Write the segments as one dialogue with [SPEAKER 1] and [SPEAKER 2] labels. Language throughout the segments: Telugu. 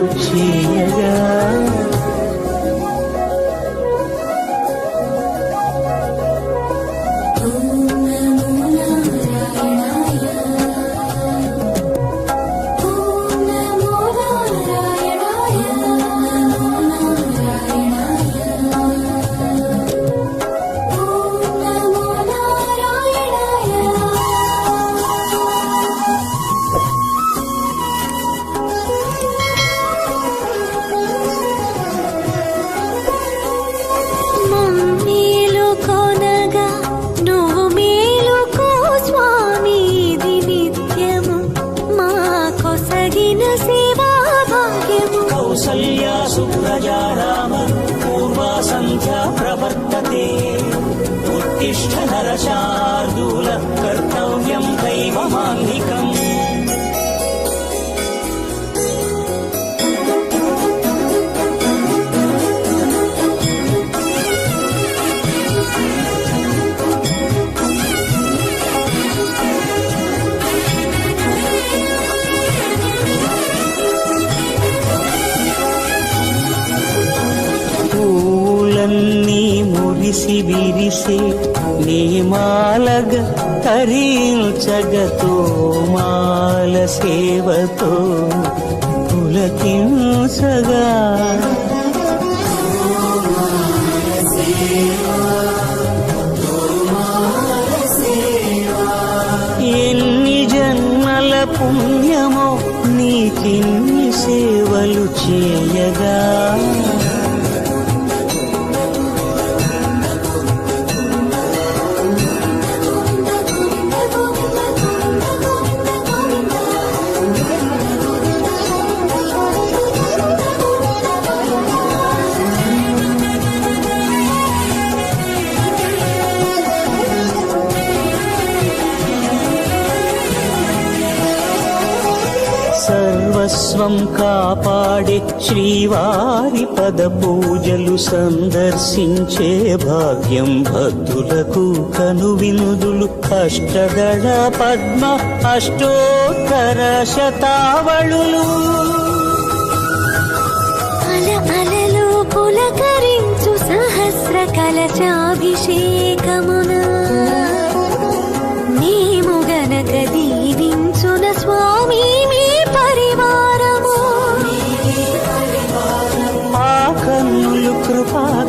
[SPEAKER 1] సేవలు सुव्रजा नाम पूर्वा सन्ध्या प्रवर्तते। उत्तिष्ठ नरशार्द విరిసి విరిసే నీమాలగ తరించగతో మాల సేవతో పులకించగా సర్వస్వం కాపాడే శ్రీవారి పద పూజలు సందర్శించే భాగ్యం భక్తులకు కనువినుదులు. అష్టదళ పద్మ అష్టోత్తర శతావళులు.
[SPEAKER 2] అల అలలు పులకరించు సహస్ర కలచాభిషేకమున. మేము గనక దీవించున స్వామి మీ
[SPEAKER 1] పరివా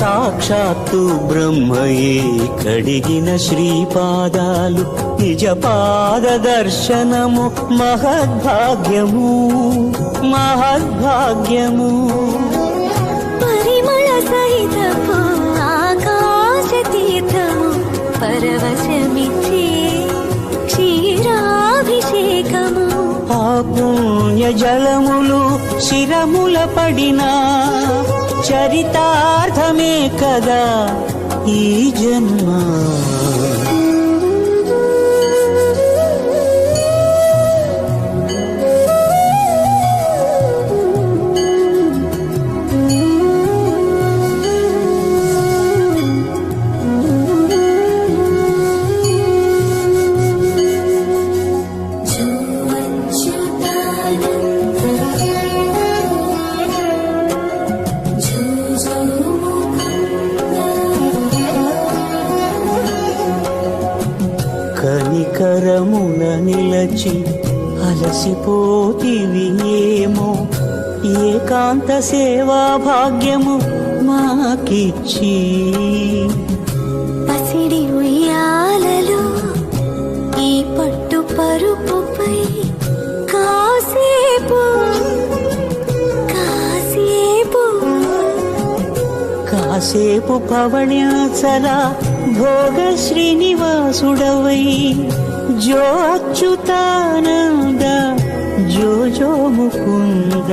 [SPEAKER 1] సాక్షాత్తు బ్రహ్మయే కడిగిన శ్రీపాదాలు నిజ పాద దర్శనము మహద్భాగ్యము మహద్భాగ్యము.
[SPEAKER 2] పరిమళ సహితపు ఆకాశ తీర్థము పరవశమిచ్చే క్షీరాభిషేకము.
[SPEAKER 1] ఆ పుణ్య జలములు శిరముల పడినా चरितार्थमेकदा ई जन्मा। ఏకాంత సేవా భాగ్యము మాకిచ్చి.
[SPEAKER 2] పసిడి ఉయ్యాలలో ఈ పట్టు పరుపుపై కాసేపు కాసేపు.
[SPEAKER 1] కాసేపు పవణ్యాచల భోగ శ్రీనివాసుడవై జో అచ్యుతానంద జో జో ముకుంద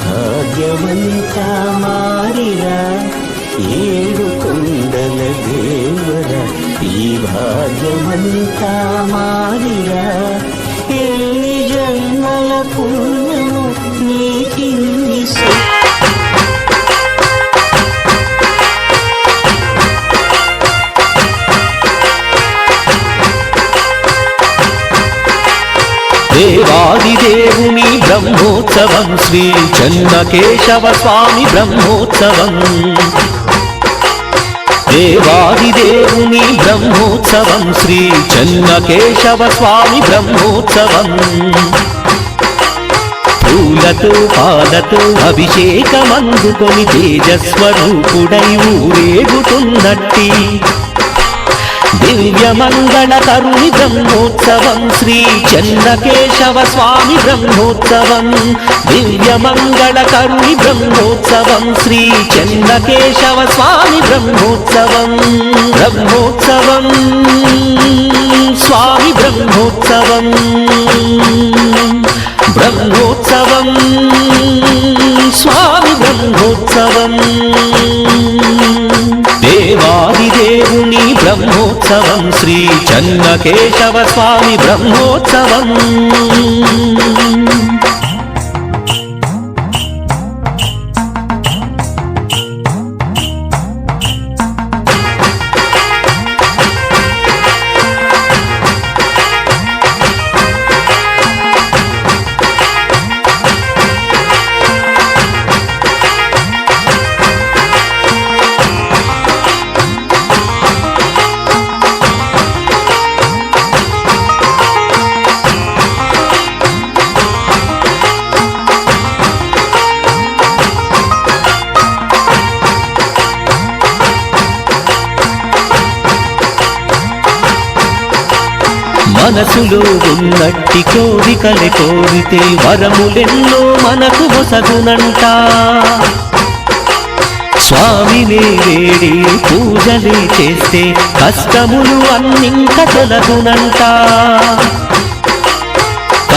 [SPEAKER 1] భాగ్యవంత మారిరా ఏడు కొండల దేవర ఈ భాగ్యమంతా మారిరా ఎన్ని జన్మల పుణ్యము నీకిన్ని
[SPEAKER 3] దేవాదిదేవుని బ్రహ్మోత్సవం శ్రీ చెన్నకేశవ స్వామి బ్రహ్మోత్సవం. దేవాదిదేవుని బ్రహ్మోత్సవం శ్రీ చెన్నకేశవ స్వామి బ్రహ్మోత్సవం. పూలతో పాలతో అభిషేకమందుకొని తేజస్వరూపుడై ఊరేగుతున్నట్టి దివ్యమంగళ తరుణి బ్రహ్మోత్సవం శ్రీ చెన్నకేశవ స్వామి బ్రహ్మోత్సవం. దివ్యమంగళ తరుణి బ్రహ్మోత్సవం శ్రీ చెన్నకేశవ స్వామి బ్రహ్మోత్సవం. బ్రహ్మోత్సవం స్వామి బ్రహ్మోత్సవం. బ్రహ్మోత్సవం స్వామి బ్రహ్మోత్సవం. దేవాది దేవుని బ్రహ్మోత్సవం. బ్రహ్మోత్సవం శ్రీ చన్నకేశవ స్వామి బ్రహ్మోత్సవం. మనసులో ఉన్నట్టి కోరికలు కోరితే వరములెన్నో మనకు వసగునంట. స్వామిని వేడి పూజలు చేస్తే కష్టములు అన్నింక తొలగునంట.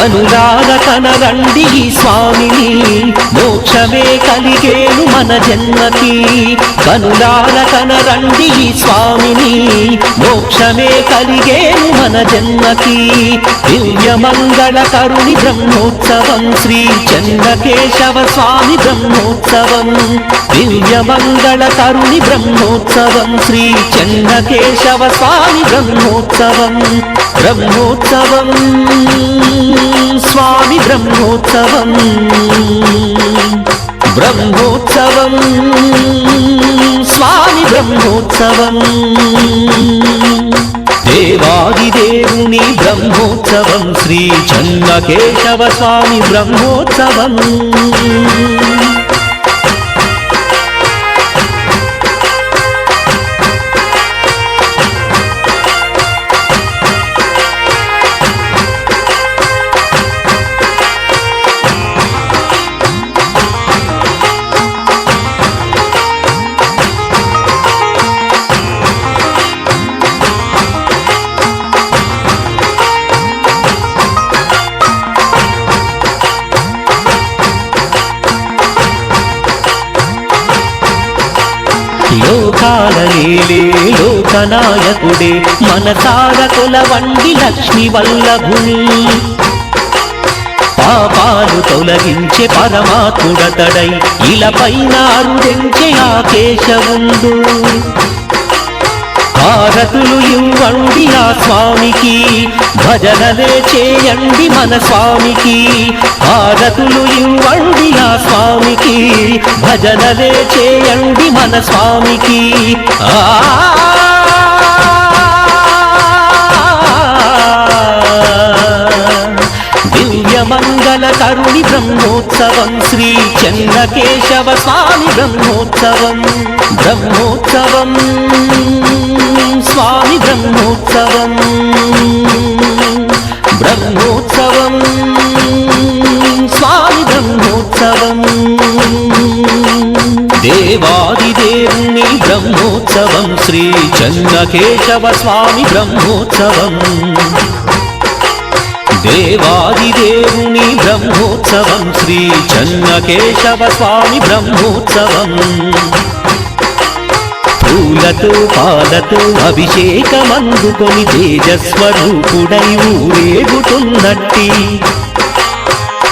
[SPEAKER 3] కనులాగ కనరండి ఈ స్వామిని. మోక్షమే కలిగేను మన జన్మకి. కనులాల కనరండి స్వామిని. మోక్షమే కలిగేను మన జన్మకి. దివ్యమంగళ కరుణి బ్రహ్మోత్సవం శ్రీ చంద్రకేశవ స్వామి బ్రహ్మోత్సవం. దివ్యమంగళ కరుణి బ్రహ్మోత్సవం శ్రీ చంద్రకేశవ స్వామి బ్రహ్మోత్సవం. బ్రహ్మోత్సవం. స్వామి బ్రహ్మోత్సవం. బ్రహ్మోత్సవం. స్వామి బ్రహ్మోత్సవం. దేవాదిదేవుని బ్రహ్మోత్సవం. శ్రీ చంద్రకేశవ స్వామి బ్రహ్మోత్సవం. లోకాల నేలే లోకనాయకుడే మనసార కొలవండి లక్ష్మి వల్లభుని పాపాలు తొలగించే పరమాత్ముడతడై ఇలా పైన అరుదెంచే ఆ కేశవుండు హారతులు ఇవ్వండి ఆ స్వామికి భజనలే చేయండి మన స్వామికి. హారతులు ఇవ్వండి ఆ స్వామికి భజనలే చేయండి మన స్వామికి. ఆ మంగళ కరుణి బ్రహ్మోత్సవం. శ్రీ చంద్రకేశవ స్వామి బ్రహ్మోత్సవం. బ్రహ్మోత్సవం. స్వామి బ్రహ్మోత్సవం. బ్రహ్మోత్సవం. స్వామి బ్రహ్మోత్సవం. దేవాదిదేవుని బ్రహ్మోత్సవం. శ్రీ చంద్రకేశవ స్వామి బ్రహ్మోత్సవం. దేవాదిదేవుని బ్రహ్మోత్సవం శ్రీ చన్నకేశవ స్వామి బ్రహ్మోత్సవం. పూలతో పాలతో అభిషేకమందుకొని తేజస్వరూపుడై ఊరేగుతున్నట్టి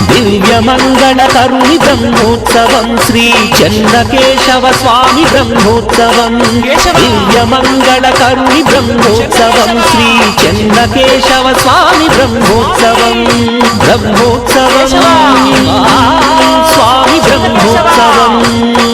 [SPEAKER 3] దివ్యమంగళ కరుణి బ్రహ్మోత్సవం శ్రీ చంద్రకేశవ స్వామి బ్రహ్మోత్సవం. దివ్యమంగళ కరుణి బ్రహ్మోత్సవం శ్రీ చంద్రకేశవ స్వామి బ్రహ్మోత్సవం. బ్రహ్మోత్సవం. స్వామి బ్రహ్మోత్సవం.